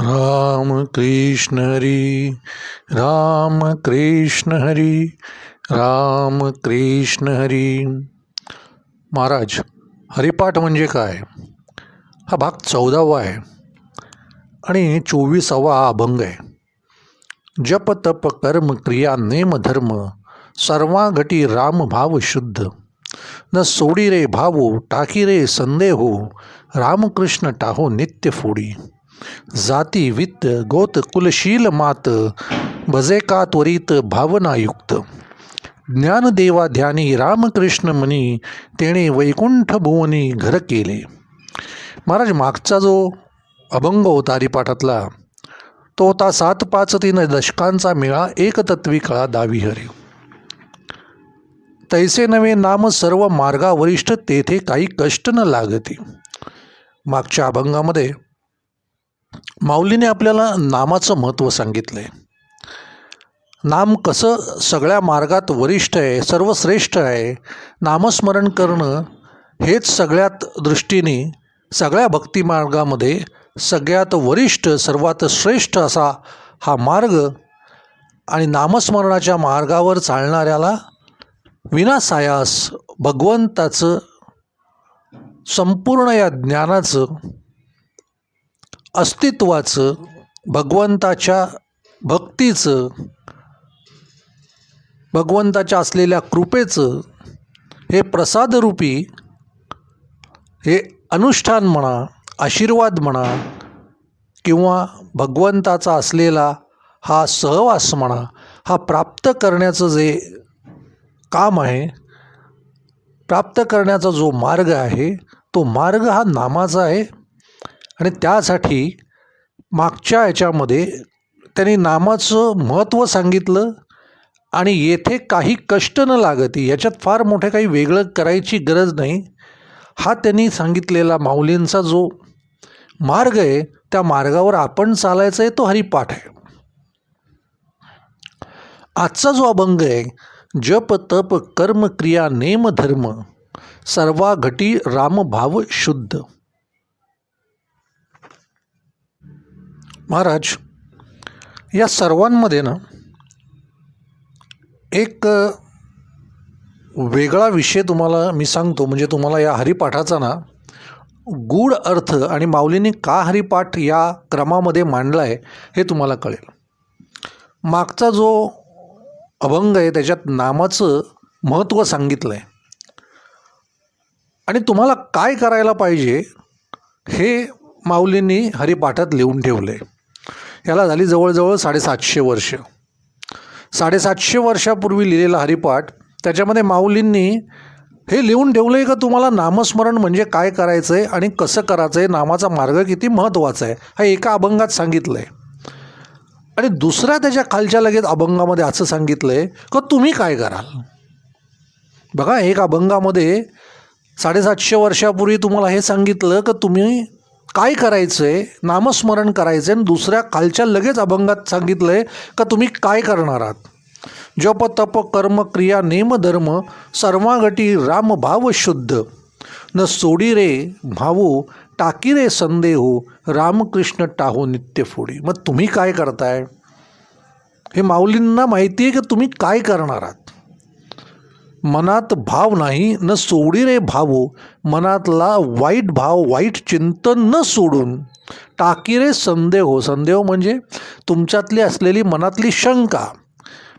राम कृष्ण हरी राम कृष्ण हरी राम कृष्ण हरी. महाराज हरिपाठ म्हणजे काय? हा भाग चौदावा आहे आणि चोवीसावा हा अभंग आहे. जप तप कर्म क्रिया नेम धर्म सर्वांघटी राम भाव शुद्ध. न सोडी रे भावो टाकी रे संदेहो रामकृष्ण टाहो नित्य फोडी. जाती वित्त गोत कुलशील मात भजे का त्वरित भावनायुक्त। ज्ञानदेवा ध्यानी रामकृष्ण मनी तेणे वैकुंठ भुवनी घर केले। महाराज मागचा जो अभंग होता हरिपाठातला तो होता सात पाच तीन दशकांचा मेळा एकतत्वी कळा दावी हरे। तैसे नवे नाम सर्व मार्गावरिष्ठ तेथे काही कष्ट न लागते। मागच्या अभंगामध्ये माऊलीने आपल्याला नामाचं महत्त्व सांगितलं आहे नाम कसं सगळ्या मार्गात वरिष्ठ आहे सर्वश्रेष्ठ आहे नामस्मरण करणं हेच सगळ्यात दृष्टीने सगळ्या भक्तिमार्गामध्ये सगळ्यात वरिष्ठ सर्वात श्रेष्ठ असा हा मार्ग आणि नामस्मरणाच्या मार्गावर चालणाऱ्याला विनासायास भगवंताचं संपूर्ण या ज्ञानाचं अस्तित्वाचं भगवंताच्या भक्तीचं भगवंताच्या असलेल्या कृपेचं हे प्रसादरूपी हे अनुष्ठान म्हणा आशीर्वाद म्हणा किंवा भगवंताचा असलेला हा सहवास म्हणा हा प्राप्त करण्याचं जे काम आहे प्राप्त करण्याचा जो मार्ग आहे तो मार्ग हा नामाचा आहे. आणि त्यासाठी मागच्या याच्यामध्ये त्यांनी नामाचं महत्त्व सांगितलं आणि येथे काही कष्ट न लागती याच्यात फार मोठे काही वेगळं करायची गरज नाही. हा त्यांनी सांगितलेला माऊलींचा जो मार्ग आहे त्या मार्गावर आपण चालायचं आहे तो हरिपाठ आहे. आजचा जो अभंग आहे जप तप कर्म क्रिया नेम धर्म सर्वा घटी रामभाव शुद्ध. महाराज या सर्वांमध्ये ना एक वेगळा विषय तुम्हाला मी सांगतो. म्हणजे तुम्हाला या हरिपाठाचा ना गूढ अर्थ आणि माऊलीने का हरिपाठ या क्रमामध्ये मांडला आहे हे तुम्हाला कळेल. मागचा जो अभंग आहे त्याच्यात नामाचं महत्त्व सांगितलं आहे आणि तुम्हाला काय करायला पाहिजे हे माऊलींनी हरिपाठात लिहून ठेवलं आहे याला झाली जवळजवळ साडेसातशे वर्ष. साडेसातशे वर्षापूर्वी लिहिलेला हरिपाठ त्याच्यामध्ये माऊलींनी हे लिहून ठेवलं आहे का तुम्हाला नामस्मरण म्हणजे काय करायचं आहे आणि कसं करायचं आहे नामाचा मार्ग किती महत्त्वाचा आहे? हा एका अभंगात सांगितलं आहे आणि दुसऱ्या त्याच्या खालच्या लगेच अभंगामध्ये असं सांगितलं आहे का तुम्ही काय कराल? बघा एक अभंगामध्ये साडेसातशे वर्षापूर्वी तुम्हाला हे सांगितलं का तुम्ही काय करायचं आहे नामस्मरण करायचं आहे आणि दुसऱ्या कालच्या लगेच अभंगात सांगितलं आहे का तुम्ही काय करणार आहात? जप तप कर्म क्रिया नेम धर्म सर्वागटी राम भाव शुद्ध. न सोडी रे भावो टाकी रे संदेहो रामकृष्ण टाहो नित्य फोडी. मग तुम्ही काय करताय? हे माऊलींना माहिती आहे की तुम्ही काय करणार आहात? मनात भाव नाही न सोडी रे भावो. मनातला वाईट भाव वाईट चिंतन न सोडून. टाकी रे संदेह. संदेह म्हणजे तुमच्यातली असलेली मनातली शंका.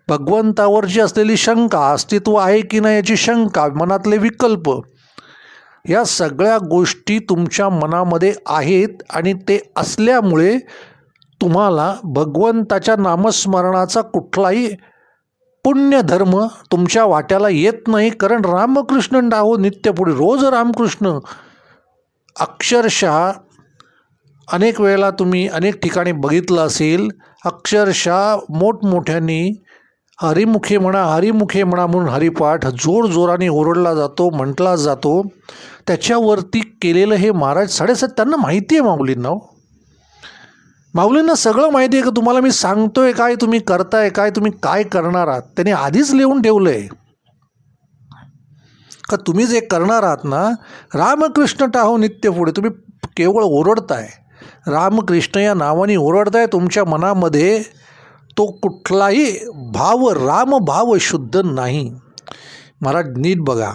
भगवंतावरची असलेली शंका अस्तित्व आहे की नाही याची शंका मनातले विकल्प या सगळ्या गोष्टी तुमच्या मनामध्ये आहेत आणि ते असल्यामुळे तुम्हाला भगवंताच्या नामस्मरणाचा कुठलाही पुण्य धर्म तुमच्या वाट्याला येत नाही कारण रामकृष्ण डाहो नित्यपुढे. रोज रामकृष्ण. अक्षरशः अनेक वेळेला तुम्ही अनेक ठिकाणी बघितलं असेल अक्षरशः मोठमोठ्यांनी हरिमुखे म्हणा हरिमुखे म्हणा म्हणून हरिपाठ जोरजोराने ओरडला जातो म्हटला जातो. त्याच्यावरती केलेलं हे महाराज साडेसात त्यांना माहिती आहे माऊलींना हो. माऊलींना सगळं माहिती आहे का तुम्हाला मी सांगतोय काय तुम्ही करताय काय तुम्ही काय करणार आहात. त्याने आधीच लिहून ठेवलं आहे का तुम्ही जे करणार आहात ना रामकृष्ण टाहो नित्य पुढे. तुम्ही केवळ ओरडताय. रामकृष्ण या नावाने ओरडताय तुमच्या मनामध्ये तो कुठलाही भाव रामभाव शुद्ध नाही. मला नीट बघा.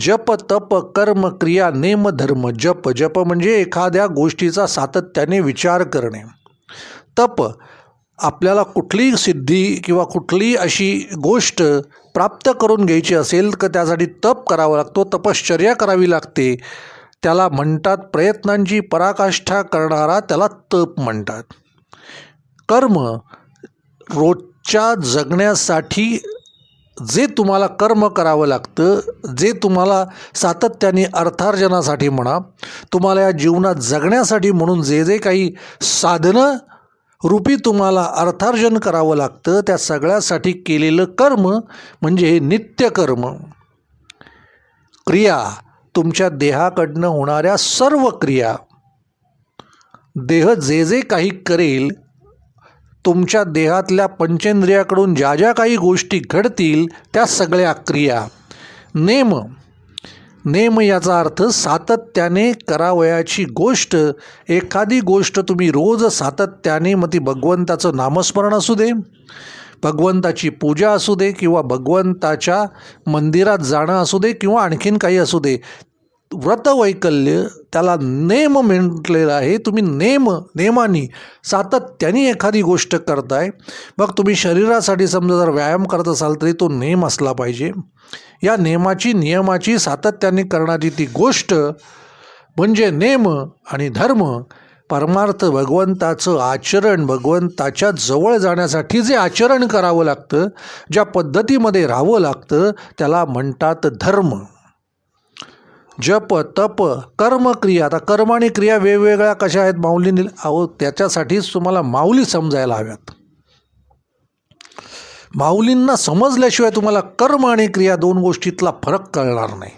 जप तप कर्म क्रिया नेम धर्म जप जप म्हणजे एखाद्या गोष्टीचा सातत्याने विचार करणे. तप आपल्याला कुठलीही सिद्धी किंवा कुठलीही अशी गोष्ट प्राप्त करून घ्यायची असेल तर त्यासाठी तप करावा लागतो. तपश्चर्या करावी लागते. त्याला म्हणतात प्रयत्नांची पराकाष्ठा करणारा त्याला तप म्हणतात. कर्म रोजच्या जगण्यासाठी जे तुम्हाला कर्म करावं लागतं जे तुम्हाला सातत्याने अर्थार्जनासाठी म्हणा तुम्हाला या जीवनात जगण्यासाठी म्हणून जे जे काही साधनं रूपी तुम्हाला अर्थार्जन करावं लागतं त्या सगळ्यासाठी केलेलं कर्म म्हणजे हे नित्यकर्म. क्रिया तुमच्या देहाकडनं होणाऱ्या सर्व क्रिया. देह जे जे काही करेल तुमच्या देहातल्या पंचेंद्रियाकडून ज्या ज्या काही गोष्टी घडतील त्या सगळ्या क्रिया. नेम. नेम याचा अर्थ सातत्याने करावयाची गोष्ट. एखादी गोष्ट तुम्ही रोज सातत्याने मग ती भगवंताचं नामस्मरण असू दे भगवंताची पूजा असू दे किंवा भगवंताच्या मंदिरात जाणं असू दे किंवा आणखीन काही असू दे व्रतवैकल्य त्याला नेम म्हटलेलं आहे. तुम्ही नेम नेमानी सातत्याने एखादी गोष्ट करताय. मग तुम्ही शरीरासाठी समजा जर व्यायाम करत असाल तरी तो नेम असला पाहिजे. या नेमाची नियमाची सातत्याने करणारी ती गोष्ट म्हणजे नेम आणि धर्म. परमार्थ भगवंताचं आचरण भगवंताच्या जवळ जाण्यासाठी जे आचरण करावं लागतं ज्या पद्धतीमध्ये राहावं लागतं त्याला म्हणतात धर्म. जप तप कर्मक्रिया. आता कर्म आणि क्रिया वेगवेगळ्या कशा आहेत? माऊलीने अहो त्याच्यासाठीच तुम्हाला माऊली समजायला हव्यात. माऊलींना समजल्याशिवाय तुम्हाला कर्म आणि क्रिया दोन गोष्टीतला फरक कळणार नाही.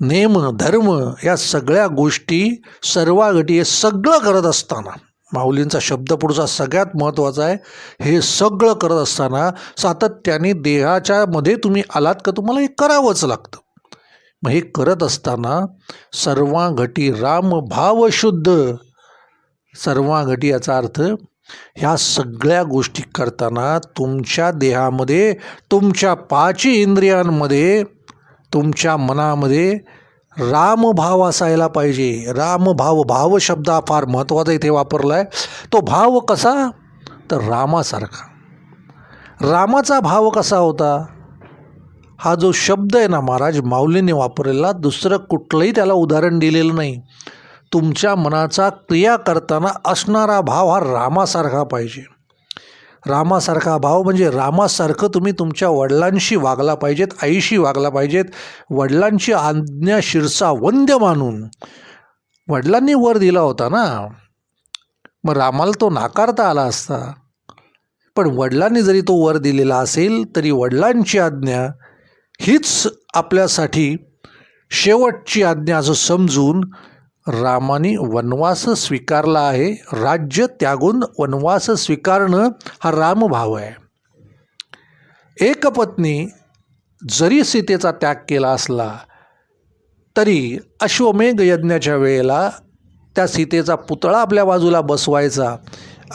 नेम धर्म या सगळ्या गोष्टी सर्वागटी हे सगळं करत असताना माऊलींचा शब्द पुढचा सगळ्यात महत्त्वाचा आहे हे सगळं करत असताना सातत्याने देहाच्या मध्ये तुम्ही आलात का तुम्हाला हे करावंच लागतं. मग हे करत असताना सर्वांगटी रामभाव शुद्ध. सर्वांगटी याचा अर्थ ह्या सगळ्या गोष्टी करताना तुमच्या देहामध्ये तुमच्या पाची इंद्रियांमध्ये तुमच्या मनामध्ये रामभाव असायला पाहिजे. रामभाव भाव शब्द हा फार महत्त्वाचा इथे वापरला आहे तो भाव कसा? तर रामासारखा. रामाचा भाव कसा होता? हा जो शब्द आहे ना महाराज माऊलीने वापरलेला दुसरं कुठलंही त्याला उदाहरण दिलेलं नाही. तुमच्या मनाचा क्रिया करताना असणारा भाव हा रामासारखा पाहिजे. रामासारखा भाव म्हणजे रामासारखं तुम्ही तुमच्या वडिलांशी वागला पाहिजेत आईशी वागला पाहिजेत वडिलांची आज्ञा शिरसा वंद्य मानून. वडिलांनी वर दिला होता ना. मग रामाला तो नाकारता आला असता. पण वडिलांनी जरी तो वर दिलेला असेल तरी वडिलांची आज्ञा हीच आपल्यासाठी शेवटची आज्ञा असं समजून रामाने वनवास स्वीकारला आहे. राज्य त्यागून वनवास स्वीकारणं हा रामभाव आहे. एक पत्नी जरी सीतेचा त्याग केला असला तरी अश्वमेघ यज्ञाच्या वेळेला त्या सीतेचा पुतळा आपल्या बाजूला बसवायचा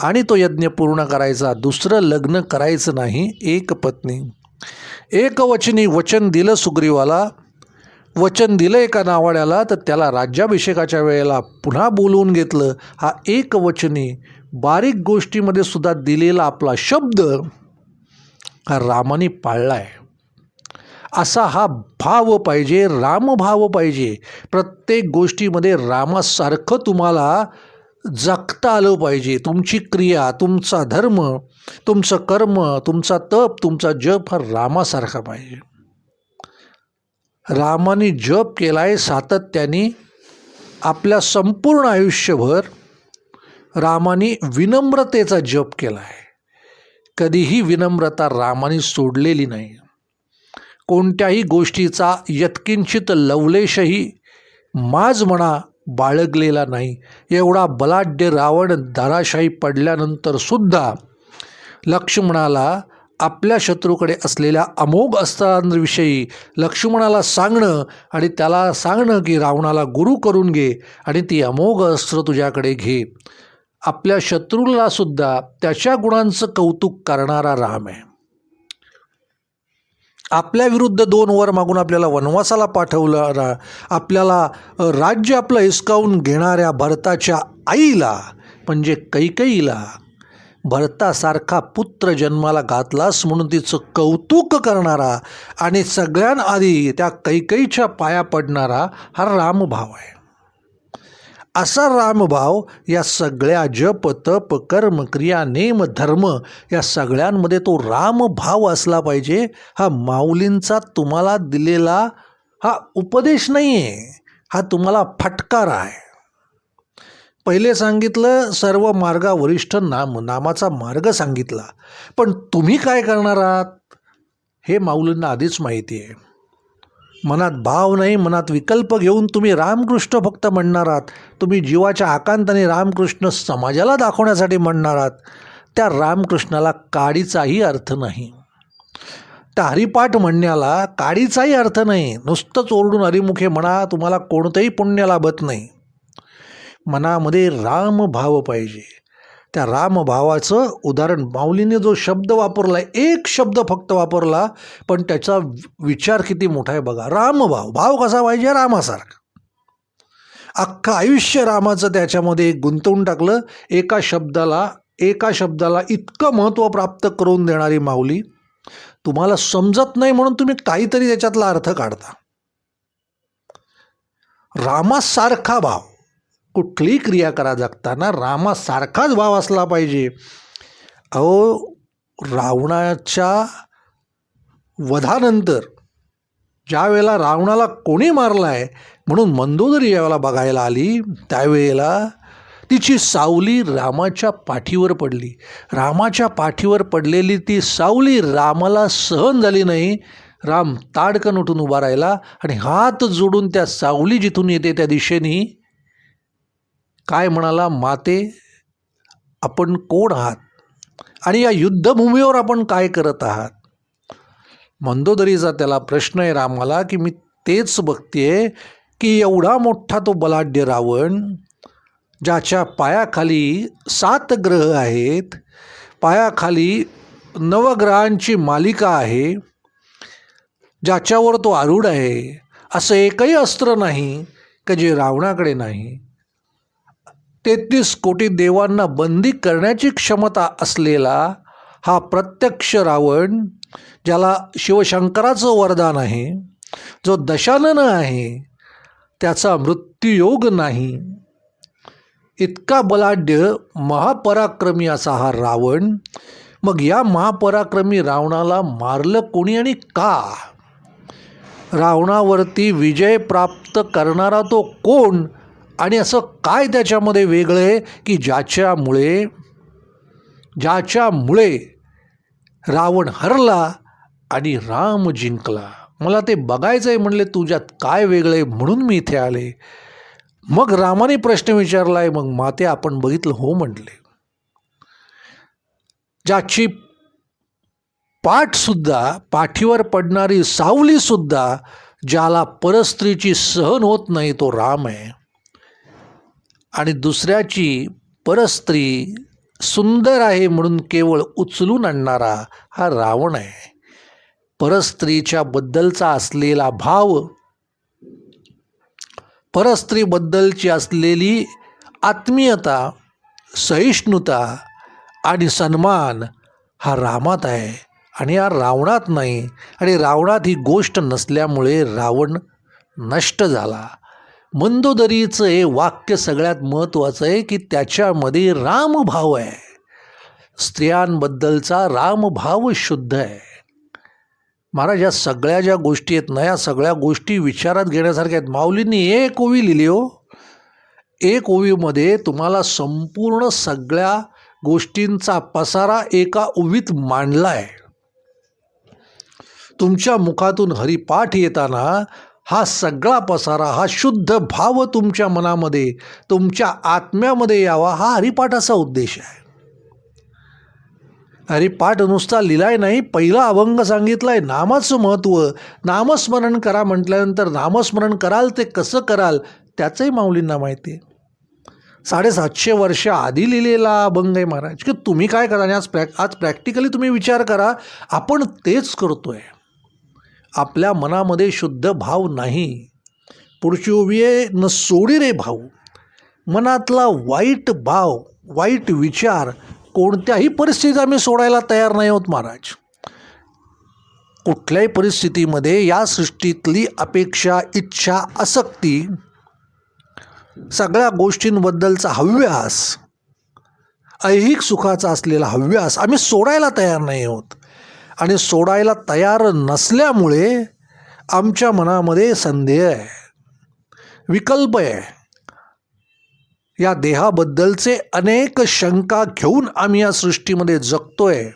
आणि तो यज्ञ पूर्ण करायचा. दुसरं लग्न करायचं नाही. एक पत्नी एकवचनी वचन दिलं सुग्रीवाला वचन दिलं एका नावाड्याला तर त्याला राज्याभिषेकाच्या वेळेला पुन्हा बोलवून घेतलं. हा एकवचनी बारीक गोष्टीमध्ये सुद्धा दिलेला आपला शब्द हा रामाने पाळला आहे असा हा भाव पाहिजे रामभाव पाहिजे. प्रत्येक गोष्टीमध्ये रामासारखं तुम्हाला जगता आलं पाहिजे. तुमची क्रिया तुमचा धर्म तुमचं कर्म तुमचा तप तुमचा जप हा रामासारखा पाहिजे. रामाने जप केला आहे सातत्याने आपल्या संपूर्ण आयुष्यभर रामाने विनम्रतेचा जप केला आहे कधीही विनम्रता रामाने सोडलेली नाही. कोणत्याही गोष्टीचा यत्किंचित लवलेशही माज म्हणा बाळगलेला नाही. एवढा बलाढ्य रावण धाराशाही पडल्यानंतर सुद्धा लक्ष्मणाला आपल्या शत्रूकडे असलेल्या अमोघ अस्त्रांविषयी लक्ष्मणाला सांगणं आणि त्याला सांगणं की रावणाला गुरु करून घे आणि ती अमोघ अस्त्र तुझ्याकडे घे. आपल्या शत्रूला सुद्धा त्याच्या गुणांचं कौतुक करणारा राम आहे. आपल्या विरुद्ध दोन वर मागून आपल्याला वनवासाला पाठवलं रा आपल्याला राज्य आपलं हिसकावून घेणाऱ्या भरताच्या आईला म्हणजे कैकईला भरतासारखा पुत्र जन्माला घातलास म्हणून तिचं कौतुक करणारा आणि सगळ्यांआधी त्या कैकईच्या पाया पडणारा हा रामभाव आहे. असा रामभाव या सगळ्या जप तप कर्म क्रिया नेम धर्म या सगळ्यांमध्ये तो रामभाव असला पाहिजे हा माऊलींचा तुम्हाला दिलेला हा उपदेश नाही आहे हा तुम्हाला फटकार आहे. पहिले सांगितलं सर्व मार्गा वरिष्ठ नाम नामाचा मार्ग सांगितला. पण तुम्ही काय करणार आहात? हे माऊलींना आधीच माहिती आहे. मनात भाव नाही मनात विकल्प घेऊन तुम्ही रामकृष्ण फक्त म्हणणार आहात. तुम्ही जीवाच्या आकांताने रामकृष्ण समाजाला दाखवण्यासाठी म्हणणार आहात. त्या रामकृष्णाला काडीचाही अर्थ नाही. त्या हरिपाठ म्हणण्याला काडीचाही अर्थ नाही. नुसतंच ओरडून हरिमुखे म्हणा तुम्हाला कोणतंही पुण्य लाभत नाही. मनामध्ये रामभाव पाहिजे. त्या रामभावाचं उदाहरण माऊलीने जो शब्द वापरला एक शब्द फक्त वापरला पण त्याचा विचार किती मोठा आहे बघा. रामभाव. भाव कसा पाहिजे? रामासारखा. अख्खं आयुष्य रामाचं त्याच्यामध्ये गुंतवून टाकलं. एका शब्दाला एका शब्दाला इतकं महत्त्व प्राप्त करून देणारी माऊली. तुम्हाला समजत नाही म्हणून तुम्ही काहीतरी त्याच्यातला अर्थ काढता. रामासारखा भाव. कुठलीही क्रिया करा जगताना रामासारखाच भाव असला पाहिजे. अहो रावणाच्या वधानंतर ज्या वेळेला रावणाला कोणी मारला आहे म्हणून मंदोदरी यावेळेला बघायला आली त्यावेळेला तिची सावली रामाच्या पाठीवर पडली. रामाच्या पाठीवर पडलेली ती सावली रामाला सहन झाली नाही. राम ताडकन उठून उभा राहिला आणि हात जोडून त्या सावली जिथून येते त्या दिशेने काय म्हणाला? माते आपण कोण आहात? आणि या युद्धभूमीवर आपण काय करत आहात? मंदोदरीचा त्याला प्रश्न आहे रामाला की मी तेच बघते की एवढा मोठा तो बलाढ्य रावण ज्याच्या पायाखाली सात ग्रह आहेत पायाखाली नवग्रहांची मालिका आहे ज्याच्यावर तो आरूढ आहे असं एकही अस्त्र नाही का जे रावणाकडे नाही. तेहतीस कोटी देवांना बंदी करण्याची क्षमता असलेला हा प्रत्यक्ष रावण ज्याला शिवशंकराचं वरदान आहे जो दशानन आहे त्याचा मृत्यूयोग नाही. इतका बलाढ्य महापराक्रमी असा हा रावण मग या महापराक्रमी रावणाला मारलं कोणी आणि का? रावणावरती विजय प्राप्त करणारा तो कोण? आणि असं काय त्याच्यामध्ये वेगळं आहे की ज्याच्यामुळे ज्याच्यामुळे रावण हरला आणि राम जिंकला? मला ते बघायचं आहे म्हणले तुझ्यात काय वेगळं आहे म्हणून मी इथे आले. मग रामाने प्रश्न विचारला आहे मग माते आपण बघितलं हो म्हटले. ज्याची पाठसुद्धा पाठीवर पडणारी सावलीसुद्धा ज्याला परस्त्रीची सहन होत नाही तो राम आहे. आणि दुसऱ्याची परस्त्री सुंदर आहे म्हणून केवळ उचलून आणणारा हा रावण आहे. परस्त्रीच्या बद्दलचा असलेला भाव परस्त्रीबद्दलची असलेली आत्मीयता सहिष्णुता आणि सन्मान हा रामात आहे आणि या रावणात नाही आणि रावणात ही गोष्ट नसल्यामुळे रावण नष्ट झाला. मंदोदरीचं हे वाक्य सगळ्यात महत्त्वाचं आहे की त्याच्यामध्ये रामभाव आहे. स्त्रियांबद्दलचा रामभाव शुद्ध आहे. महाराज या सगळ्या ज्या गोष्टी आहेत ना या सगळ्या गोष्टी विचारात घेण्यासारख्या आहेत. माऊलींनी एक ओवी लिहिली हो. एक ओवीमध्ये तुम्हाला संपूर्ण सगळ्या गोष्टींचा पसारा एका ओवीत मांडला आहे. तुमच्या मुखातून हरिपाठ येताना हा सगळा पसारा हा शुद्ध भाव तुमच्या मनामध्ये तुमच्या आत्म्यामध्ये यावा हा हरिपाठाचा उद्देश आहे. हरिपाठ नुसता लिहिलाय नाही पहिला अभंग सांगितलाय नामाचं महत्त्व नामस्मरण करा म्हटल्यानंतर नामस्मरण कराल ते कसं कराल त्याचंही माऊलींना माहिती आहे. साडेसातशे वर्ष आधी लिहिलेला अभंग आहे महाराज की तुम्ही काय करा आणि आज प्रॅ आज प्रॅक्टिकली तुम्ही विचार करा आपण तेच करतो आहे आपल्या मनामध्ये शुद्ध भाव नाही. पुढची उभी आहे न सोडी रे भाऊ. मनातला वाईट भाव वाईट विचार कोणत्याही परिस्थितीत आम्ही सोडायला तयार नाही आहोत महाराज. कुठल्याही परिस्थितीमध्ये या सृष्टीतली अपेक्षा इच्छा आसक्ती सगळ्या गोष्टींबद्दलचा हव्यास ऐहिक सुखाचा असलेला हव्यास आम्ही सोडायला तयार नाही आहोत. आणि सोडायला तयार नसल्यामुळे आमच्या मनामध्ये संदेह आहे विकल्प आहे. या देहाबद्दलचे अनेक शंका घेऊन आम्ही या सृष्टीमध्ये जगतोय.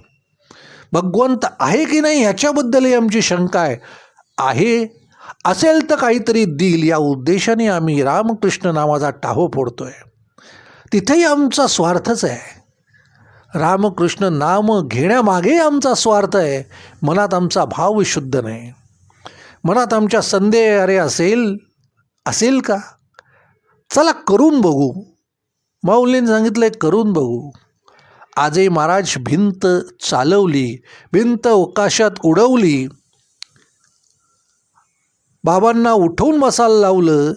भगवंत आहे की नाही ह्याच्याबद्दलही आमची शंका आहे. आहे असेल तर काहीतरी देईल. या उद्देशाने आम्ही रामकृष्ण नावाचा टाहो फोडतोय. तिथेही आमचा स्वार्थच आहे. रामकृष्ण नाम घेण्यामागे आमचा स्वार्थ आहे. मनात आमचा भाव शुद्ध नाही. मनात आमच्या संदेह अरे असेल असेल का? चला करून बघू. माऊलींनी सांगितलं करून बघू. आजही महाराज भिंत चालवली भिंत अवकाशात उडवली. बाबांना उठवून बसायला लावलं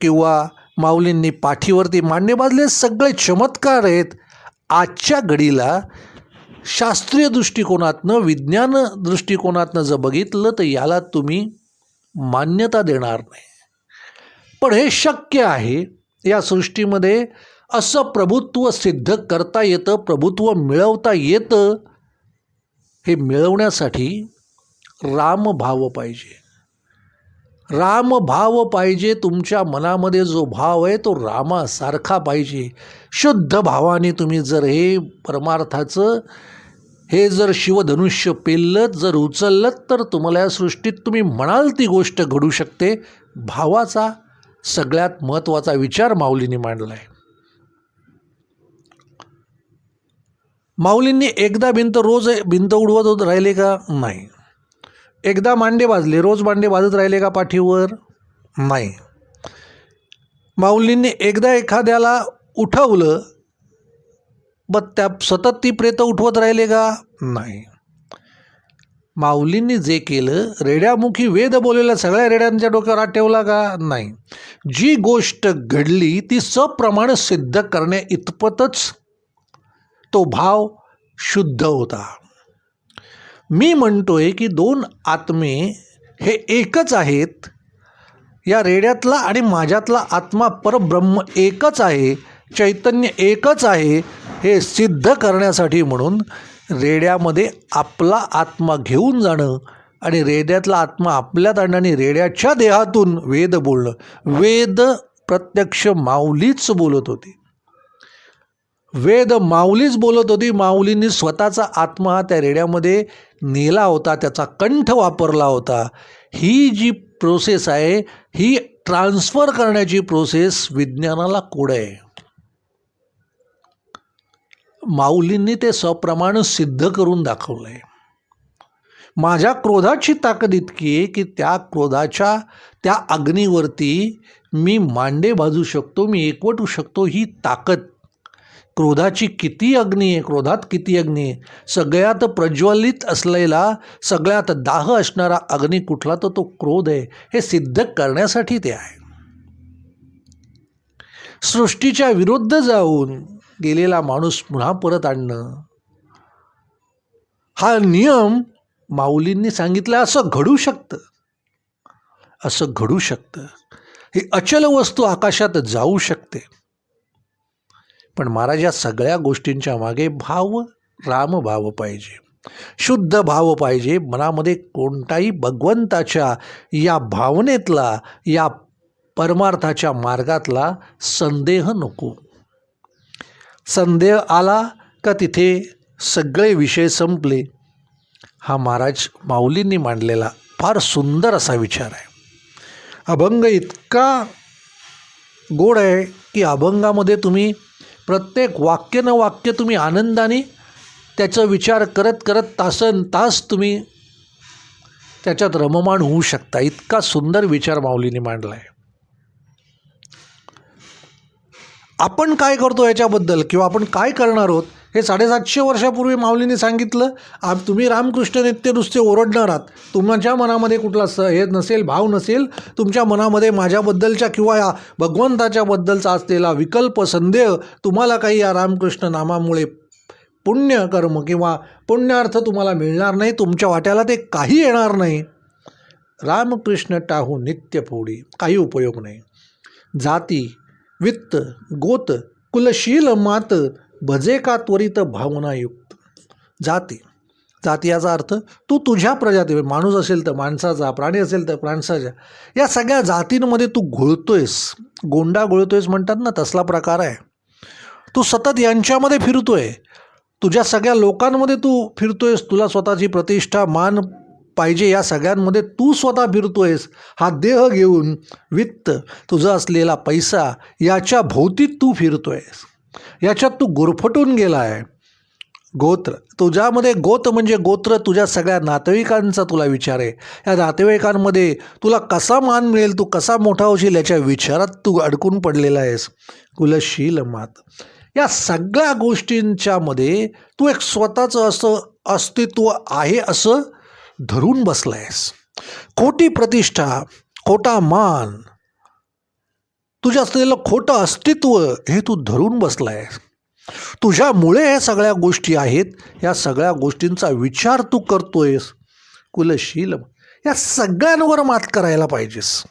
किंवा माऊलींनी पाठीवरती मांडणे बाजले सगळे चमत्कार आहेत. आजच्या घडीला शास्त्रीय दृष्टिकोनातनं विज्ञान दृष्टिकोनातनं जर बघितलं तर याला तुम्ही मान्यता देणार नाही. पण हे शक्य आहे या सृष्टीमध्ये असं प्रभुत्व सिद्ध करता येतं प्रभुत्व मिळवता येतं हे मिळवण्यासाठी रामभाव पाहिजे. रामभाव पाहिजे तुमच्या मनामध्ये जो भाव आहे तो रामासारखा पाहिजे. शुद्ध भावाने तुम्ही जर हे परमार्थाचं हे जर शिवधनुष्य पेललं जर उचललं तर तुम्हाला या सृष्टीत तुम्ही म्हणाल ती गोष्ट घडू शकते. भावाचा सगळ्यात महत्त्वाचा विचार माऊलींनी मांडला आहे माऊलींनी एकदा भिंत रोज भिंत उडवत होत राहिले का? नाही. एकदा मांडे वाजले रोज मांडे वाजत राहिले का पाठीवर? नाही. माऊलींनी एकदा एखाद्याला उठवलं ब त्या सतत ती प्रेत उठवत राहिले का? नाही. माऊलींनी जे केलं रेड्यामुखी वेद बोललेल्या सगळ्या रेड्यांच्या डोक्यावर हात ठेवला का? नाही. जी गोष्ट घडली ती सप्रमाण सिद्ध करण्या इतपतच तो भाव शुद्ध होता. मी म्हणतो आहे की दोन आत्मे हे एकच आहेत. या रेड्यातला आणि माझ्यातला आत्मा परब्रह्म एकच आहे चैतन्य एकच आहे हे सिद्ध करण्यासाठी म्हणून रेड्यामध्ये आपला आत्मा घेऊन जाणं आणि रेड्यातला आत्मा आपल्यात आणणं आणि रेड्याच्या देहातून वेद बोलणं. वेद प्रत्यक्ष माऊलीच बोलत होती. वेद माऊलीच बोलत होती. माऊलींनी स्वतःचा आत्मा हा त्या रेड्यामध्ये नेला होता त्याचा कंठ वापरला होता. ही जी प्रोसेस आहे ही ट्रान्सफर करण्याची प्रोसेस विज्ञानाला कोड आहे. माऊलींनी ते सप्रमाण सिद्ध करून दाखवलं आहे माझ्या क्रोधाची ताकद इतकी आहे की त्या क्रोधाच्या त्या अग्नीवरती मी मांडे भाजू शकतो मी एकवटू शकतो ही ताकद. क्रोधाची किती अग्नी आहे? क्रोधात किती अग्नी आहे? सगळ्यात प्रज्वलित असलेला सगळ्यात दाह असणारा अग्नी कुठला? तर तो क्रोध आहे. हे सिद्ध करण्यासाठी ते आहे. सृष्टीच्या विरुद्ध जाऊन गेलेला माणूस पुन्हा परत आणणं. हा नियम माऊलींनी सांगितला असं घडू शकतं. असं घडू शकतं. ही अचल वस्तू आकाशात जाऊ शकते. पण महाराज या सगळ्या गोष्टींच्या मागे भाव रामभाव पाहिजे. शुद्ध भाव पाहिजे. मनामध्ये कोणताही भगवंताच्या या भावनेतला या परमार्थाच्या मार्गातला संदेह नको. संदेह आला का तिथे सगळे विषय संपले. हा महाराज माऊलींनी मांडलेला फार सुंदर असा विचार आहे. अभंग इतका गोड आहे की अभंगामध्ये तुम्ही प्रत्येक वाक्य न वाक्य तुम्ही आनंदाने त्याचा विचार करत करत तासन तास तुम्ही त्याच्यात रममाण होऊ शकता. इतका सुंदर विचार माऊलीने मांडला आहे. आपण काय करतो याच्याबद्दल किंवा आपण काय करणार आहोत? हे साडेसातशे वर्षापूर्वी माऊलीने सांगितलं आ तुम्ही रामकृष्ण नित्य नुसते ओरडणार आहात. तुमच्या मनामध्ये कुठला स हे नसेल भाव नसेल तुमच्या मनामध्ये माझ्याबद्दलच्या किंवा या भगवंताच्या बद्दलचा असलेला विकल्प संदेह तुम्हाला काही या रामकृष्ण नामामुळे पुण्य कर्म किंवा पुण्यार्थ तुम्हाला मिळणार नाही तुमच्या वाट्याला ते काही येणार नाही. रामकृष्ण टाहू नित्यफोडी काही उपयोग नाही. जाती वित्त गोत कुलशील मात भजे का त्वरित भावनायुक्त? जाती. जाती याचा अर्थ तू तुझ्या प्रजाती माणूस असेल तर माणसाचा प्राणी असेल तर प्राणसाच्या या सगळ्या जातींमध्ये तू घुळतोयस. गोंडा घुळतोयस म्हणतात ना तसला प्रकार आहे. तू सतत यांच्यामध्ये फिरतोय. तुझ्या सगळ्या लोकांमध्ये तू फिरतोयस. तुला स्वतःची प्रतिष्ठा मान पाहिजे. या सगळ्यांमध्ये तू स्वतः फिरतोयस. हा देह घेऊन वित्त तुझा असलेला पैसा याच्या भोवतीत तू फिरतोयस. याच्यात तू गुरफटून गेला आहे गोत्र तुझ्यामध्ये गोत म्हणजे गोत्र तुझ्या सगळ्या नातेवाईकांचा तुला विचार आहे. या नातेवाईकांमध्ये तुला कसा मान मिळेल तू कसा मोठा होशील याच्या विचारात तू अडकून पडलेला आहेस. कुलशील मात. या सगळ्या गोष्टींच्यामध्ये तू एक स्वतःचं असं अस्तित्व आहे असं धरून बसला आहेस खोटी प्रतिष्ठा खोटा मान तुझ्या असलेलं खोटं अस्तित्व हे तू धरून बसला आहेस तुझ्यामुळे हे सगळ्या गोष्टी आहेत या सगळ्या गोष्टींचा विचार तू करतोयस. कुलशील या सगळ्यांवर मात करायला पाहिजेस.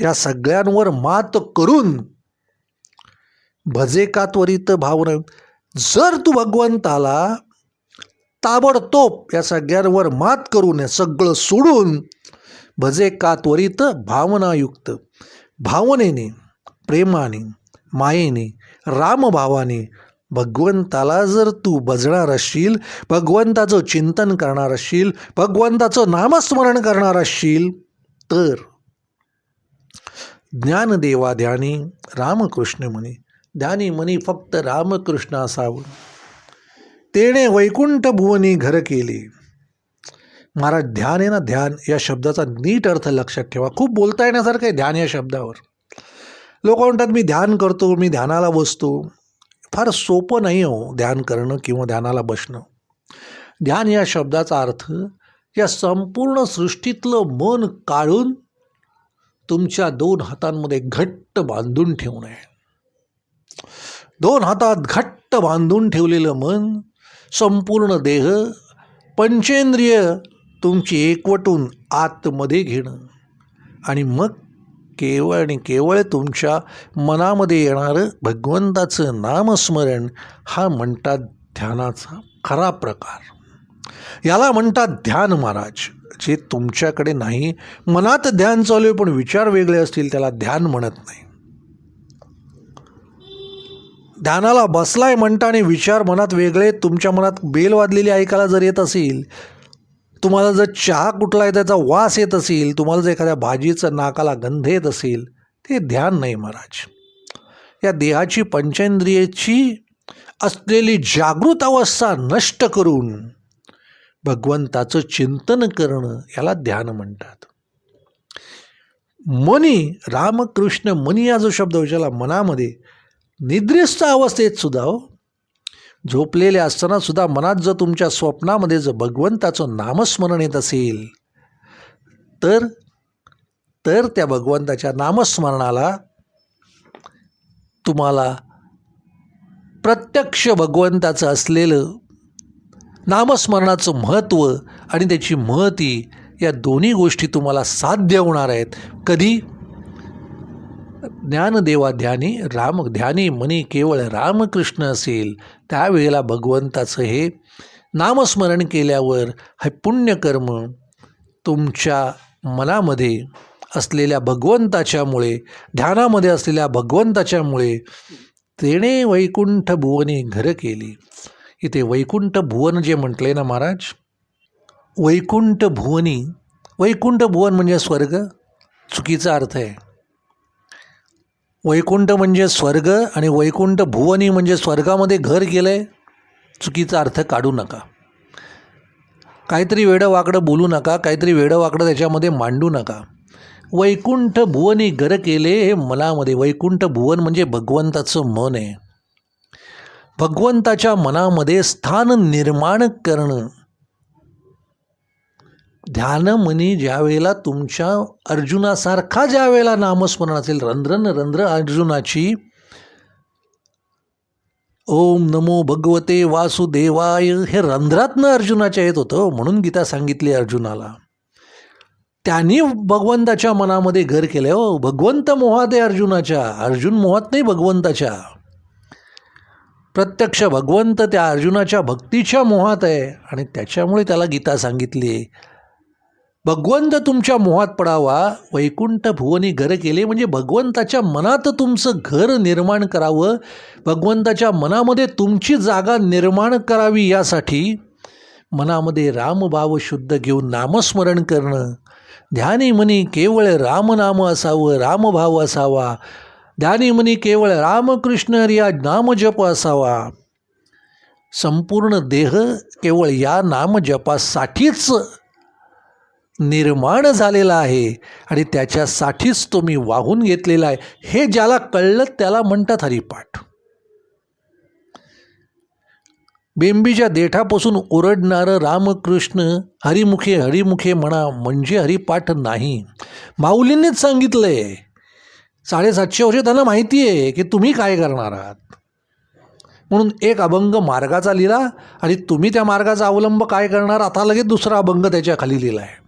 या सगळ्यांवर मात करून भजे का त्वरित भावना? जर तू भगवंताला ताबडतोब या सगळ्यांवर मात करून हे सगळं सोडून भजे का त्वरित भावनायुक्त? भावनेने प्रेमाने मायेने रामभावाने भगवंताला जर तू बजणार असशील भगवंताचं चिंतन करणार असशील भगवंताचं नामस्मरण करणार असशील तर ज्ञानदेवा ध्यानी रामकृष्ण म्हणे. ध्यानी म्हणी फक्त रामकृष्ण असावं. तेणे वैकुंठ भुवनी घर केले. महाराज ध्यान आहे ना ध्यान. या शब्दाचा नीट अर्थ लक्षात ठेवा. खूप बोलता येण्यासारखं आहे ध्यान या शब्दावर. लोक म्हणतात मी ध्यान करतो मी ध्यानाला बसतो. फार सोपं नाही हो ध्यान करणं किंवा ध्यानाला बसणं. ध्यान या शब्दाचा अर्थ या संपूर्ण सृष्टीतलं मन काढून तुमच्या दोन हातांमध्ये घट्ट बांधून ठेवणं आहे. दोन हातात घट्ट बांधून ठेवलेलं मन संपूर्ण देह पंचेंद्रिय तुमची एकवटून आतमध्ये घेणं. आणि मग केवळ आणि केवळ तुमच्या मनामध्ये येणारं भगवंताचं नामस्मरण हा म्हणतात ध्यानाचा खरा प्रकार. याला म्हणतात ध्यान महाराज. जे तुमच्याकडे नाही मनात ध्यान चालू आहे पण विचार वेगळे असतील त्याला ध्यान म्हणत नाही. ध्यानाला बसलाय म्हणता आणि विचार मनात वेगळे तुमच्या मनात बेल वाजलेली ऐकायला जर येत असेल तुम्हाला जर चहा कुठला आहे त्याचा वास येत असेल तुम्हाला जर एखाद्या भाजीचं नाकाला गंध येत असेल ते ध्यान नाही महाराज. या देहाची पंचेंद्रियेची असलेली जागृत अवस्था नष्ट करून भगवंताचं चिंतन करणं याला ध्यान म्हणतात. मनी रामकृष्ण मनी हा जो शब्द विचारला मनामध्ये निद्रिस्त अवस्थेत सुद्धा हो झोपलेले असताना सुद्धा मनात जर तुमच्या स्वप्नामध्ये जर भगवंताचं नामस्मरण येत असेल तर तर त्या भगवंताच्या नामस्मरणाला तुम्हाला प्रत्यक्ष भगवंताचं असलेलं नामस्मरणाचं महत्त्व आणि त्याची महती या दोन्ही गोष्टी तुम्हाला साध्य होणार आहेत. कधी? ज्ञानदेवा ध्यानी राम ध्यानी मनी केवळ रामकृष्ण असेल त्यावेळेला भगवंताचं हे नामस्मरण केल्यावर हे पुण्यकर्म तुमच्या मनामध्ये असलेल्या भगवंताच्यामुळे ध्यानामध्ये असलेल्या भगवंताच्यामुळे तेणे वैकुंठ भुवनी घर केली. इथे वैकुंठ भुवन जे म्हटले ना महाराज? वैकुंठ भुवनी. वैकुंठ भुवन म्हणजे स्वर्ग? चुकीचा अर्थ आहे. वैकुंठ म्हणजे स्वर्ग आणि वैकुंठ भुवनी म्हणजे स्वर्गामध्ये घर गेलं आहे चुकीचा अर्थ काढू नका. काहीतरी वेडं वाकडं बोलू नका काहीतरी वेडं वाकडं त्याच्यामध्ये मांडू नका. वैकुंठ भुवनी घर केले हे मनामध्ये. वैकुंठ भुवन म्हणजे भगवंताचं मन आहे. भगवंताच्या मनामध्ये स्थान निर्माण करणं ध्यानमनी ज्या वेळेला तुमच्या अर्जुनासारखा ज्या वेळेला नामस्मरण असेल रंध्रन रंध्र अर्जुनाची ओम नमो भगवते वासुदेवाय हे रंध्रातनं अर्जुनाच्या येत होतं म्हणून गीता सांगितली अर्जुनाला. त्यांनी भगवंताच्या मनामध्ये घर केलं हो भगवंत मोहात आहे अर्जुनाच्या अर्जुन मोहात नाही भगवंताच्या. प्रत्यक्ष भगवंत त्या अर्जुनाच्या भक्तीच्या मोहात आहे. आणि त्याच्यामुळे त्याला गीता सांगितली भगवंत तुमच्या मोहात पडावा वैकुंठ भुवनी घर केले म्हणजे भगवंताच्या मनात तुमचं घर निर्माण करावं भगवंताच्या मनामध्ये तुमची जागा निर्माण करावी यासाठी मनामध्ये रामभाव शुद्ध घेऊन नामस्मरण करणं. ध्यानी म्हणी केवळ रामनाम असावं रामभाव असावा. ध्यानी म्हणी केवळ रामकृष्ण या नामजप असावा. संपूर्ण देह केवळ या नामजपासाठीच निर्माण झालेला आहे आणि त्याच्यासाठीच तो मी वाहून घेतलेला आहे. हे ज्याला कळलं त्याला म्हणतात हरिपाठ. बेंबीच्या देठापासून ओरडणारं रामकृष्ण हरिमुखे हरिमुखे म्हणा म्हणजे हरिपाठ नाही. माऊलींनीच सांगितलं आहे साडेसातशे वर्षे त्यांना माहिती आहे की तुम्ही काय करणार आहात. म्हणून एक अभंग मार्गाचा लिहिला आणि तुम्ही त्या मार्गाचा अवलंब काय करणार? आता लगेच दुसरा अभंग त्याच्याखाली लिहिला आहे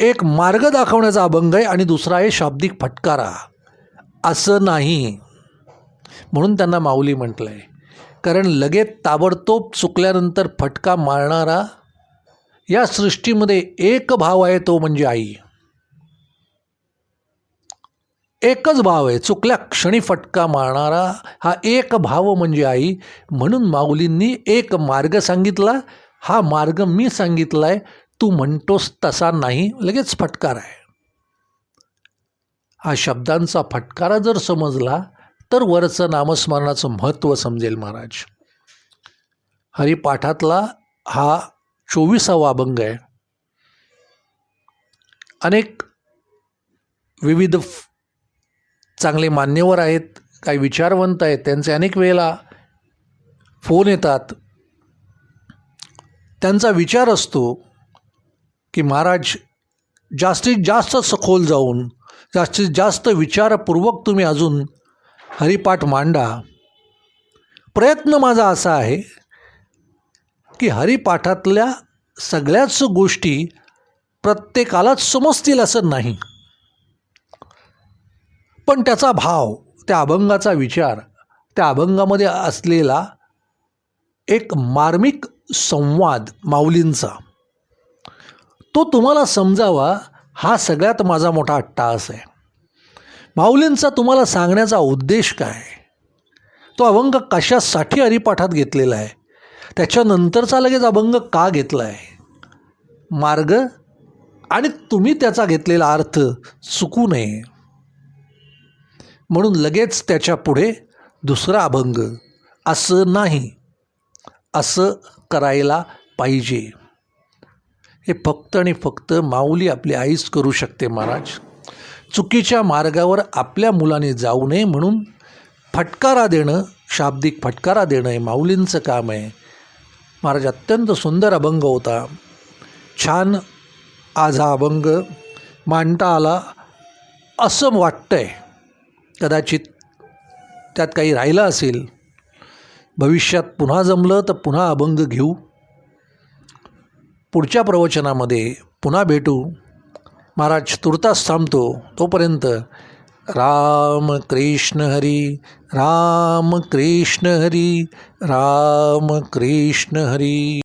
एक मार्ग दाखवण्याचा अभंग आहे आणि दुसरा आहे शाब्दिक फटकारा. असं नाही. म्हणून त्यांना माऊली म्हटलं आहे कारण लगेच ताबडतोब चुकल्यानंतर फटका मारणारा या सृष्टीमध्ये एक भाव आहे तो म्हणजे आई. एकच भाव आहे. चुकल्या क्षणी फटका मारणारा हा एक भाव म्हणजे आई. म्हणून माऊलींनी एक मार्ग सांगितला. हा मार्ग मी सांगितला आहे तू म्हणतोस तसा नाही लगेच फटकार आहे. हा शब्दांचा फटकारा जर समजला तर वरचं नामस्मरणाचं महत्त्व समजेल महाराज. हरिपाठातला हा चोवीसावा अभंग आहे. अनेक विविध चांगले मान्यवर आहेत काही विचारवंत आहेत त्यांचे अनेक वेळेला फोन येतात. त्यांचा विचार असतो की महाराज जास्तीत जास्त सखोल जाऊन जास्तीत जास्त विचारपूर्वक तुम्ही अजून हरिपाठ मांडा. प्रयत्न माझा असा आहे की हरिपाठातल्या सगळ्याच गोष्टी प्रत्येकालाच समजतील असं नाही. पण त्याचा भाव त्या अभंगाचा विचार त्या अभंगामध्ये असलेला एक मार्मिक संवाद माऊलींचा तो तुम्हाला समजावा हा सगळ्यात माझा मोठा अट्टास आहे. माऊलींचा तुम्हाला सांगण्याचा उद्देश काय? तो अभंग कशासाठी हरिपाठात घेतलेला आहे? त्याच्यानंतरचा लगेच अभंग का घेतला आहे? मार्ग आणि तुम्ही त्याचा घेतलेला अर्थ चुकू नये. म्हणून लगेच त्याच्या पुढे दुसरा अभंग असं नाही असं करायला पाहिजे. हे फक्त आणि फक्त माऊली आपली आईच करू शकते महाराज. चुकीच्या मार्गावर आपल्या मुलाने जाऊ नये म्हणून फटकारा देणं शाब्दिक फटकारा देणं हे माऊलींचं काम आहे. महाराज अत्यंत सुंदर अभंग होता. छान आज हा अभंग मांडता आला असं वाटतंय. कदाचित त्यात काही राहिलं असेल. भविष्यात पुन्हा जमलं तर पुन्हा अभंग घेऊ. पुढच्या प्रवचनामध्ये पुन्हा भेटू. महाराज तुर्तास थांबतो. तोपर्यंत राम कृष्ण हरी राम कृष्ण हरी राम कृष्ण हरी.